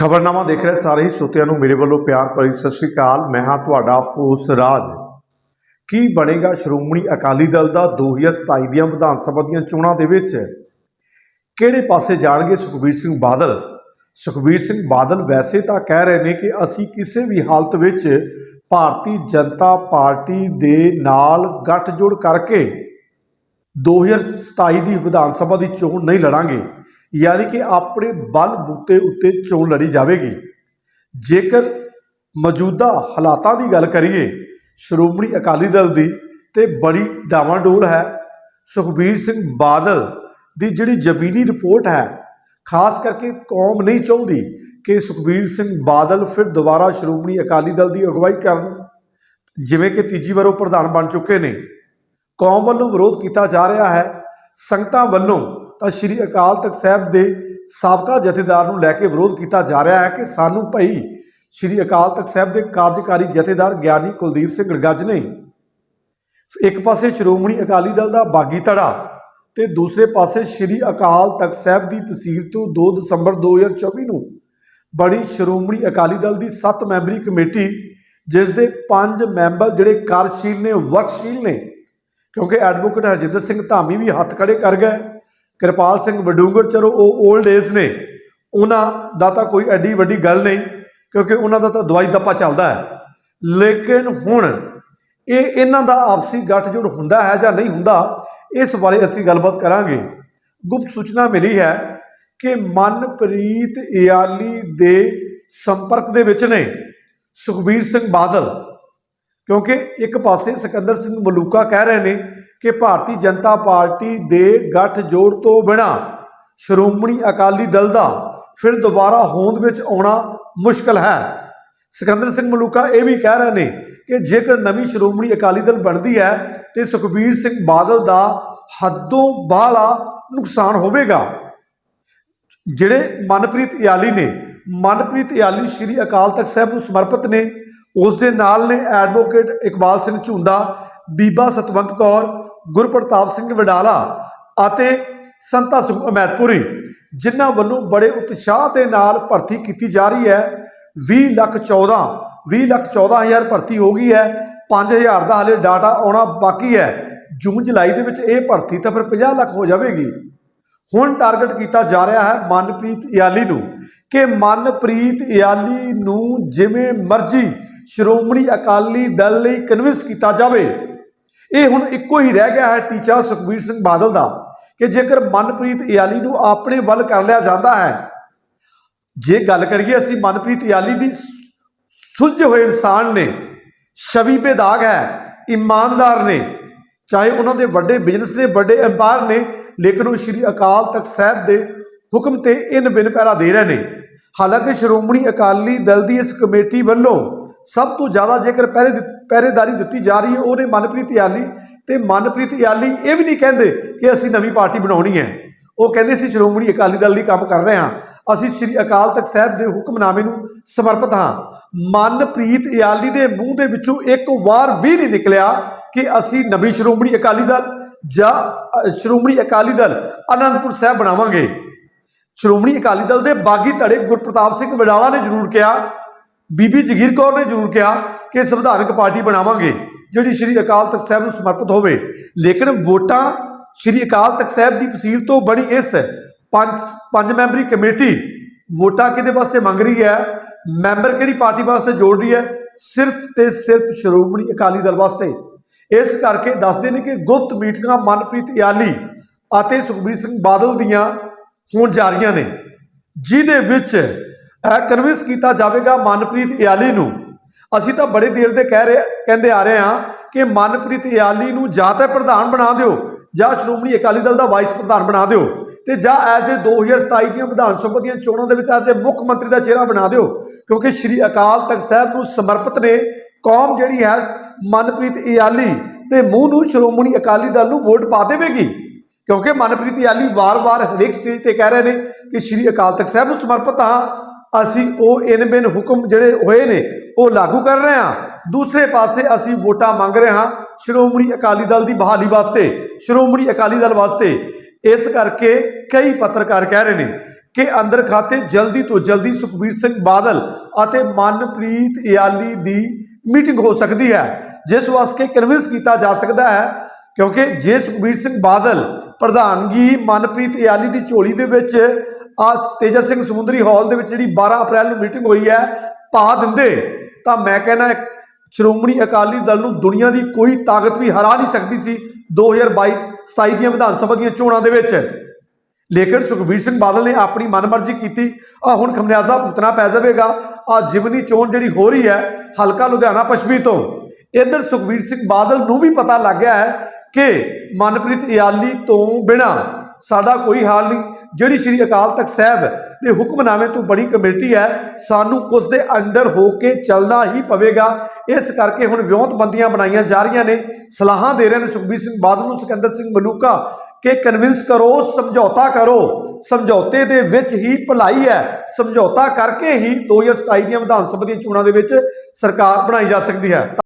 ਖਬਰਨਾਮਾ ਦੇਖ ਰਹੇ ਸਾਰੇ ਹੀ ਸਰੋਤਿਆਂ ਨੂੰ ਮੇਰੇ ਵੱਲੋਂ ਪਿਆਰ ਭਰੀ ਸਤਿ ਸ੍ਰੀ ਅਕਾਲ। ਮੈਂ ਹਾਂ ਤੁਹਾਡਾ ਹੋਸ ਰਾਜ। ਕੀ ਬਣੇਗਾ ਸ਼੍ਰੋਮਣੀ ਅਕਾਲੀ ਦਲ ਦਾ 2027 ਦੀਆਂ ਵਿਧਾਨ ਸਭਾ ਦੀਆਂ ਚੋਣਾਂ ਦੇ ਵਿੱਚ? ਕਿਹੜੇ ਪਾਸੇ ਜਾਣਗੇ ਸੁਖਬੀਰ ਸਿੰਘ ਬਾਦਲ? ਸੁਖਬੀਰ ਸਿੰਘ ਬਾਦਲ ਵੈਸੇ ਤਾਂ ਕਹਿ ਰਹੇ ਨੇ ਕਿ ਅਸੀਂ ਕਿਸੇ ਵੀ ਹਾਲਤ ਵਿੱਚ ਭਾਰਤੀ ਜਨਤਾ ਪਾਰਟੀ ਦੇ ਨਾਲ ਗੱਠਜੋੜ ਕਰਕੇ 2027 ਦੀ ਵਿਧਾਨ ਸਭਾ ਦੀ ਚੋਣ ਨਹੀਂ ਲੜਾਂਗੇ। ਯਾਨੀ ਕਿ ਆਪਣੇ ਬਲ ਬੂਤੇ ਉੱਤੇ ਚੋਣ ਲੜੀ ਜਾਵੇਗੀ। ਜੇਕਰ ਮੌਜੂਦਾ ਹਾਲਾਤਾਂ ਦੀ ਗੱਲ ਕਰੀਏ, ਸ਼੍ਰੋਮਣੀ ਅਕਾਲੀ ਦਲ ਦੀ ਤੇ ਬੜੀ ਡਾਵਾਂਡੋਲ ਹੈ। ਸੁਖਬੀਰ ਸਿੰਘ ਬਾਦਲ ਦੀ ਜਿਹੜੀ ਜ਼ਮੀਨੀ ਰਿਪੋਰਟ ਹੈ, ਖਾਸ ਕਰਕੇ ਕੌਮ ਨਹੀਂ ਚਾਹੁੰਦੀ ਕਿ ਸੁਖਬੀਰ ਸਿੰਘ ਬਾਦਲ ਫਿਰ ਦੁਬਾਰਾ ਸ਼੍ਰੋਮਣੀ ਅਕਾਲੀ ਦਲ ਦੀ ਅਗਵਾਈ ਕਰਨ, ਜਿਵੇਂ ਕਿ ਤੀਜੀ ਵਾਰ ਉਹ ਪ੍ਰਧਾਨ ਬਣ ਚੁੱਕੇ ਨੇ। ਕੌਮ ਵੱਲੋਂ ਵਿਰੋਧ ਕੀਤਾ ਜਾ ਰਿਹਾ ਹੈ। ਸੰਗਤਾਂ ਵੱਲੋਂ ਤਾਂ ਸ੍ਰੀ ਅਕਾਲ ਤਖਤ ਸਾਹਿਬ ਦੇ ਸਾਬਕਾ ਜਥੇਦਾਰ ਨੂੰ ਲੈ ਕੇ ਵਿਰੋਧ ਕੀਤਾ ਜਾ ਰਿਹਾ ਹੈ ਕਿ ਸਾਨੂੰ ਭਈ ਸ੍ਰੀ ਅਕਾਲ ਤਖਤ ਸਾਹਿਬ ਦੇ ਕਾਰਜਕਾਰੀ ਜਥੇਦਾਰ ਗਿਆਨੀ ਕੁਲਦੀਪ ਸਿੰਘ ਗੜਗੱਜ ਨੇ ਇੱਕ ਪਾਸੇ ਸ਼੍ਰੋਮਣੀ ਅਕਾਲੀ ਦਲ ਦਾ ਬਾਗੀ ਧੜਾ ਤੇ ਦੂਸਰੇ ਪਾਸੇ ਸ੍ਰੀ ਅਕਾਲ ਤਖਤ ਸਾਹਿਬ ਦੀ ਤਹਿਸੀਲ ਤੋਂ 2 ਦਸੰਬਰ 2024 ਨੂੰ ਬੜੀ ਸ਼੍ਰੋਮਣੀ ਅਕਾਲੀ ਦਲ ਦੀ 7 ਮੈਂਬਰੀ ਕਮੇਟੀ, ਜਿਸ ਦੇ 5 ਮੈਂਬਰ ਜਿਹੜੇ ਕਾਰਜਸ਼ੀਲ ਨੇ, ਵਰਕਸ਼ੀਲ ਨੇ, ਕਿਉਂਕਿ ਐਡਵੋਕੇਟ ਹਰਜਿੰਦਰ ਸਿੰਘ ਧਾਮੀ ਵੀ ਹੱਥ ਖੜੇ ਕਰ ਗਏ। ਕਿਰਪਾਲ ਸਿੰਘ ਵਡੂੰਗਰ ਚਲੋ ਉਹ 올ਡ ਏਜ ਨੇ, ਉਹਨਾਂ ਦਾ ਤਾਂ ਕੋਈ ਐਡੀ ਵੱਡੀ ਗੱਲ ਨਹੀਂ, ਕਿਉਂਕਿ ਉਹਨਾਂ ਦਾ ਤਾਂ ਦਵਾਈ ਦੱਪਾ ਚੱਲਦਾ ਹੈ। ਲੇਕਿਨ ਹੁਣ ਇਹ ਇਹਨਾਂ ਦਾ ਆਪਸੀ ਗੱਠਜੋੜ ਹੁੰਦਾ ਹੈ ਜਾਂ ਨਹੀਂ ਹੁੰਦਾ, ਇਸ ਬਾਰੇ ਅਸੀਂ ਗੱਲਬਾਤ ਕਰਾਂਗੇ। ਗੁਪਤ ਸੂਚਨਾ ਮਿਲੀ ਹੈ ਕਿ ਮਨਪ੍ਰੀਤ ਇਆਲੀ ਦੇ ਸੰਪਰਕ ਦੇ ਵਿੱਚ ਨੇ ਸੁਖਬੀਰ ਸਿੰਘ ਬਾਦਲ, ਕਿਉਂਕਿ ਇੱਕ ਪਾਸੇ ਸਿਕੰਦਰ ਸਿੰਘ ਮਲੂਕਾ ਕਹਿ ਰਹੇ ਨੇ ਕਿ ਭਾਰਤੀ ਜਨਤਾ ਪਾਰਟੀ ਦੇ ਗੱਠਜੋੜ ਤੋਂ ਬਿਨਾ ਸ਼੍ਰੋਮਣੀ ਅਕਾਲੀ ਦਲ ਦਾ ਫਿਰ ਦੁਬਾਰਾ ਹੋਂਦ ਵਿੱਚ ਆਉਣਾ ਮੁਸ਼ਕਲ ਹੈ। ਸਿਕੰਦਰ ਸਿੰਘ ਮਲੂਕਾ ਇਹ ਵੀ ਕਹਿ ਰਹੇ ਨੇ ਕਿ ਜੇਕਰ ਨਵੀਂ ਸ਼੍ਰੋਮਣੀ ਅਕਾਲੀ ਦਲ ਬਣਦੀ ਹੈ, ਤੇ ਸੁਖਬੀਰ ਸਿੰਘ ਬਾਦਲ ਦਾ ਹੱਦੋਂ ਬਾਹਲਾ ਨੁਕਸਾਨ ਹੋਵੇਗਾ। ਜਿਹੜੇ ਮਨਪ੍ਰੀਤ ਇਆਲੀ ਨੇ, ਮਨਪ੍ਰੀਤ ਇਆਲੀ ਸ਼੍ਰੀ ਅਕਾਲ ਤਖਤ ਸਾਹਿਬ ਨੂੰ ਸਮਰਪਿਤ ਨੇ। ਉਸ ਦੇ ਨਾਲ ਨੇ ਐਡਵੋਕੇਟ ਇਕਬਾਲ ਸਿੰਘ ਝੁੰਦਾ ਬੀਬਾ ਸਤਵੰਤ ਕੌਰ ਗੁਰਪ੍ਰਤਾਪ ਸਿੰਘ ਵਡਾਲਾ ਅਤੇ ਸੰਤਾ ਸਿੰਘ ਅਮੈਦਪੁਰੀ, ਜਿਨ੍ਹਾਂ ਵੱਲੋਂ ਬੜੇ ਉਤਸ਼ਾਹ ਦੇ ਨਾਲ ਭਰਤੀ ਕੀਤੀ ਜਾ ਰਹੀ ਹੈ। 20 ਲੱਖ 14 20 ਲੱਖ 14000 ਭਰਤੀ ਹੋ ਗਈ ਹੈ। 5000 ਦਾ ਹਲੇ ਡਾਟਾ ਆਉਣਾ ਬਾਕੀ ਹੈ। ਜੂਨ, ਜੁਲਾਈ ਦੇ ਵਿੱਚ ਇਹ ਭਰਤੀ ਤਾਂ ਫਿਰ 50 ਲੱਖ ਹੋ ਜਾਵੇਗੀ। ਹੁਣ ਟਾਰਗੇਟ ਕੀਤਾ ਜਾ ਰਿਹਾ ਹੈ ਮਨਪ੍ਰੀਤ ਇਆਲੀ ਨੂੰ ਕਿ ਮਨਪ੍ਰੀਤ ਇਆਲੀ ਨੂੰ ਜਿਵੇਂ ਮਰਜ਼ੀ ਸ਼੍ਰੋਮਣੀ ਅਕਾਲੀ ਦਲ ਲਈ ਕਨਵਿੰਸ ਕੀਤਾ ਜਾਵੇ। ਇਹ ਹੁਣ ਇੱਕੋ ਹੀ ਰਹਿ ਗਿਆ ਹੈ ਟੀਚਾ ਸੁਖਬੀਰ ਸਿੰਘ ਬਾਦਲ ਦਾ ਕਿ ਜੇਕਰ ਮਨਪ੍ਰੀਤ ਇਆਲੀ ਨੂੰ ਆਪਣੇ ਵੱਲ ਕਰ ਲਿਆ ਜਾਂਦਾ ਹੈ, ਜੇ ਗੱਲ ਕਰੀਏ ਅਸੀਂ ਮਨਪ੍ਰੀਤ ਇਆਲੀ ਦੀ ਸੁਲਝੇ ਹੋਏ ਇਨਸਾਨ ਨੇ ਛਵੀ ਬੇਦਾਗ ਹੈ, ਇਮਾਨਦਾਰ ਨੇ, ਚਾਹੇ ਉਹਨਾਂ ਦੇ ਵੱਡੇ ਬਿਜ਼ਨਸ ਨੇ, ਵੱਡੇ ਐਮਪਾਇਰ ਨੇ, ਲੇਕਿਨ ਉਹ ਸ਼੍ਰੀ ਅਕਾਲ ਤਖਤ ਸਾਹਿਬ ਦੇ ਹੁਕਮ ਤੇ ਇਨ ਬਿਨ ਪੈਰਾ ਦੇ ਰਹੇ ਨੇ। ਹਾਲਾਂਕਿ ਸ਼੍ਰੋਮਣੀ ਅਕਾਲੀ ਦਲ ਦੀ ਇਸ ਕਮੇਟੀ ਵੱਲੋਂ ਸਭ ਤੋਂ ਜ਼ਿਆਦਾ ਜੇਕਰ ਪਹਿਰੇ ਦਿੱਤ- ਪਹਿਰੇਦਾਰੀ ਦਿੱਤੀ ਜਾ ਰਹੀ ਹੈ, ਉਹਨੇ ਮਨਪ੍ਰੀਤ ਇਆਲੀ ਤੇ ਮਨਪ੍ਰੀਤ ਇਆਲੀ ਇਹ ਵੀ ਨਹੀਂ ਕਹਿੰਦੇ ਕਿ ਅਸੀਂ ਨਵੀਂ ਪਾਰਟੀ ਬਣਾਉਣੀ ਹੈ। ਉਹ ਕਹਿੰਦੇ ਸੀ, ਸ਼੍ਰੋਮਣੀ ਅਕਾਲੀ ਦਲ ਲਈ ਕੰਮ ਕਰ ਰਹੇ ਹਾਂ। ਅਸੀਂ ਸ੍ਰੀ ਅਕਾਲ ਤਖਤ ਸਾਹਿਬ ਦੇ ਹੁਕਮਨਾਮੇ ਨੂੰ ਸਮਰਪਿਤ ਹਾਂ। ਮਨਪ੍ਰੀਤ ਇਆਲੀ ਦੇ ਮੂੰਹ ਦੇ ਵਿੱਚੋਂ ਇੱਕ ਵਾਰ ਵੀ ਨਹੀਂ ਨਿਕਲਿਆ ਕਿ ਅਸੀਂ ਨਵੀਂ ਸ਼੍ਰੋਮਣੀ ਅਕਾਲੀ ਦਲ ਜਾਂ ਸ਼੍ਰੋਮਣੀ ਅਕਾਲੀ ਦਲ ਅਨੰਦਪੁਰ ਸਾਹਿਬ ਬਣਾਵਾਂਗੇ। ਸ਼੍ਰੋਮਣੀ ਅਕਾਲੀ ਦਲ ਦੇ ਬਾਗੀ ਧੜੇ ਗੁਰਪ੍ਰਤਾਪ ਸਿੰਘ ਵਡਾਲਾ ਨੇ ਜ਼ਰੂਰ ਕਿਹਾ, ਬੀਬੀ ਜਗੀਰ ਕੌਰ ਨੇ ਜ਼ਰੂਰ ਕਿਹਾ ਕਿ ਸੰਵਿਧਾਨਕ ਪਾਰਟੀ ਬਣਾਵਾਂਗੇ, ਜਿਹੜੀ ਸ਼੍ਰੀ ਅਕਾਲ ਤਖਤ ਸਾਹਿਬ ਨੂੰ ਸਮਰਪਿਤ ਹੋਵੇ। ਲੇਕਿਨ ਵੋਟਾਂ ਸ਼੍ਰੀ ਅਕਾਲ ਤਖਤ ਸਾਹਿਬ ਦੀ ਤਹਿਸੀਲ ਤੋਂ ਬਣੀ ਇਸ ਪੰਜ ਪੰਜ ਮੈਂਬਰੀ ਕਮੇਟੀ ਵੋਟਾਂ ਕਿਹਦੇ ਵਾਸਤੇ ਮੰਗ ਰਹੀ ਹੈ? ਮੈਂਬਰ ਕਿਹੜੀ ਪਾਰਟੀ ਵਾਸਤੇ ਜੋੜ ਰਹੀ ਹੈ? ਸਿਰਫ ਤੇ ਸਿਰਫ ਸ਼੍ਰੋਮਣੀ ਅਕਾਲੀ ਦਲ ਵਾਸਤੇ। ਇਸ ਕਰਕੇ ਦੱਸਦੇ ਨੇ ਕਿ ਗੁਪਤ ਮੀਟਿੰਗਾਂ ਮਨਪ੍ਰੀਤ ਇਆਲੀ ਅਤੇ ਸੁਖਬੀਰ ਸਿੰਘ ਬਾਦਲ ਦੀਆਂ ਹੋਣ ਜਾ ਰਹੀਆਂ ਨੇ। ਜਿਹਦੇ ਵਿੱਚ ਕਨਵਿੰਸ ਕੀਤਾ ਜਾਵੇਗਾ ਮਨਪ੍ਰੀਤ ਇਆਲੀ ਨੂੰ। ਅਸੀਂ ਤਾਂ ਬੜੇ ਦੇਰ ਦੇ ਕਹਿ ਰਹੇ ਕਹਿੰਦੇ ਆ ਰਹੇ ਹਾਂ ਕਿ ਮਨਪ੍ਰੀਤ ਇਆਲੀ ਨੂੰ ਜਾਂ ਤਾਂ ਪ੍ਰਧਾਨ ਬਣਾ ਦਿਓ ਜਾਂ ਸ਼੍ਰੋਮਣੀ ਅਕਾਲੀ ਦਲ ਦਾ ਵਾਈਸ ਪ੍ਰਧਾਨ ਬਣਾ ਦਿਓ ਤੇ ਜਾਂ ਐਜ਼ ਏ 2027 ਦੀਆਂ ਵਿਧਾਨ ਸਭਾ ਦੀਆਂ ਚੋਣਾਂ ਦੇ ਵਿੱਚ ਐਜ਼ ਮੁੱਖ ਮੰਤਰੀ ਦਾ ਚਿਹਰਾ ਬਣਾ ਦਿਓ। ਕਿਉਂਕਿ ਸ਼੍ਰੀ ਅਕਾਲ ਤਖਤ ਸਾਹਿਬ ਨੂੰ ਸਮਰਪਿਤ ਨੇ। ਕੌਮ ਜਿਹੜੀ ਹੈ ਮਨਪ੍ਰੀਤ ਇਆਲੀ ਤੇ ਮੂੰਹ ਨੂੰ ਸ਼੍ਰੋਮਣੀ ਅਕਾਲੀ ਦਲ ਨੂੰ ਵੋਟ ਪਾ ਦੇਵੇਗੀ। ਕਿਉਂਕਿ ਮਨਪ੍ਰੀਤ ਯਾਲੀ ਵਾਰ-ਵਾਰ ਹਰੇਕ ਸਟੇਜ ਤੇ ਕਹਿ ਰਹੇ ਨੇ ਕਿ ਸ਼੍ਰੀ ਅਕਾਲ ਤਖਤ ਸਾਹਿਬ ਨੂੰ ਸਮਰਪਿਤ ਹਾਂ ਅਸੀਂ ਉਹ ਇਨ ਬਿਨ ਹੁਕਮ ਜਿਹੜੇ ਹੋਏ ਨੇ, ਉਹ ਲਾਗੂ ਕਰ ਰਹੇ ਹਾਂ ਦੂਸਰੇ ਪਾਸੇ ਅਸੀਂ ਵੋਟਾਂ ਮੰਗ ਰਹੇ ਹਾਂ ਸ਼੍ਰੋਮਣੀ ਅਕਾਲੀ ਦਲ ਦੀ ਬਹਾਲੀ ਵਾਸਤੇ, ਸ਼੍ਰੋਮਣੀ ਅਕਾਲੀ ਦਲ ਵਾਸਤੇ। ਇਸ ਕਰਕੇ ਕਈ ਪੱਤਰਕਾਰ ਕਹਿ ਰਹੇ ਨੇ ਕਿ ਅੰਦਰ ਖਾਤੇ ਜਲਦੀ ਤੋਂ ਜਲਦੀ ਸੁਖਬੀਰ ਸਿੰਘ ਬਾਦਲ ਅਤੇ ਮਨਪ੍ਰੀਤ ਇਆਲੀ ਦੀ ਮੀਟਿੰਗ ਹੋ ਸਕਦੀ ਹੈ, ਜਿਸ ਵਾਸਤੇ ਕਨਵਿੰਸ ਕੀਤਾ ਜਾ ਸਕਦਾ ਹੈ। ਕਿਉਂਕਿ ਜੇ ਸੁਖਬੀਰ ਸਿੰਘ ਬਾਦਲ ਪ੍ਰਧਾਨਗੀ ਮਨਪ੍ਰੀਤ ਇਆਲੀ ਦੀ ਝੋਲੀ ਦੇ ਵਿੱਚ ਆ ਤੇਜਾ ਸਿੰਘ ਸਮੁੰਦਰੀ ਹਾਲ ਦੇ ਵਿੱਚ ਜਿਹੜੀ 12 ਅਪ੍ਰੈਲ ਨੂੰ ਮੀਟਿੰਗ ਹੋਈ ਹੈ, ਪਾ ਦਿੰਦੇ। ਤਾਂ ਮੈਂ ਕਹਿੰਦਾ, ਸ਼੍ਰੋਮਣੀ ਅਕਾਲੀ ਦਲ ਨੂੰ ਦੁਨੀਆ ਦੀ ਕੋਈ ਤਾਕਤ ਵੀ ਹਰਾ ਨਹੀਂ ਸਕਦੀ ਸੀ 2022 27 ਦੀਆਂ ਵਿਧਾਨ ਸਭਾ ਦੀਆਂ ਚੋਣਾਂ ਦੇ ਵਿੱਚ। ਲੇਕਿਨ ਸੁਖਬੀਰ ਸਿੰਘ ਬਾਦਲ ਨੇ ਆਪਣੀ ਮਨਮਰਜ਼ੀ ਕੀਤੀ। ਆ ਹੁਣ ਖਮਿਆਜ਼ਾ ਭੁਗਤਣਾ ਪੈ ਜਾਵੇਗਾ। ਆ ਜਿਮਨੀ ਚੋਣ ਜਿਹੜੀ ਹੋ ਰਹੀ ਹੈ, ਹਲਕਾ ਲੁਧਿਆਣਾ ਪੱਛਮੀ ਤੋਂ। ਇੱਧਰ ਸੁਖਬੀਰ ਸਿੰਘ ਬਾਦਲ ਨੂੰ ਵੀ ਪਤਾ ਲੱਗ ਗਿਆ ਹੈ ਕਿ ਮਨਪ੍ਰੀਤ ਇਆਲੀ ਤੋਂ ਬਿਨਾ ਸਾਡਾ ਕੋਈ ਹਾਲ ਨਹੀਂ। ਜਿਹੜੀ ਸ੍ਰੀ ਅਕਾਲ ਤਖਤ ਸਾਹਿਬ ਦੇ ਹੁਕਮਨਾਮੇ ਤੋਂ ਬੜੀ ਕਮੇਟੀ ਹੈ, ਸਾਨੂੰ ਉਸ ਦੇ ਅੰਡਰ ਹੋ ਕੇ ਚੱਲਣਾ ਹੀ ਪਵੇਗਾ। ਇਸ ਕਰਕੇ ਹੁਣ ਵਿਉਂਤਬੰਦੀਆਂ ਬਣਾਈਆਂ ਜਾ ਰਹੀਆਂ ਨੇ। ਸਲਾਹਾਂ ਦੇ ਰਹੇ ਨੇ ਸੁਖਬੀਰ ਸਿੰਘ ਬਾਦਲ ਨੂੰ, ਸਿਕੰਦਰ ਸਿੰਘ ਮਲੂਕਾ, ਕਿ ਕਨਵਿੰਸ ਕਰੋ, ਸਮਝੌਤਾ ਕਰੋ। ਸਮਝੌਤੇ ਦੇ ਵਿੱਚ ਹੀ ਭਲਾਈ ਹੈ। ਸਮਝੌਤਾ ਕਰਕੇ ਹੀ 2027 ਦੀਆਂ ਵਿਧਾਨ ਸਭਾ ਦੀਆਂ ਚੋਣਾਂ ਦੇ ਵਿੱਚ ਸਰਕਾਰ ਬਣਾਈ ਜਾ ਸਕਦੀ ਹੈ।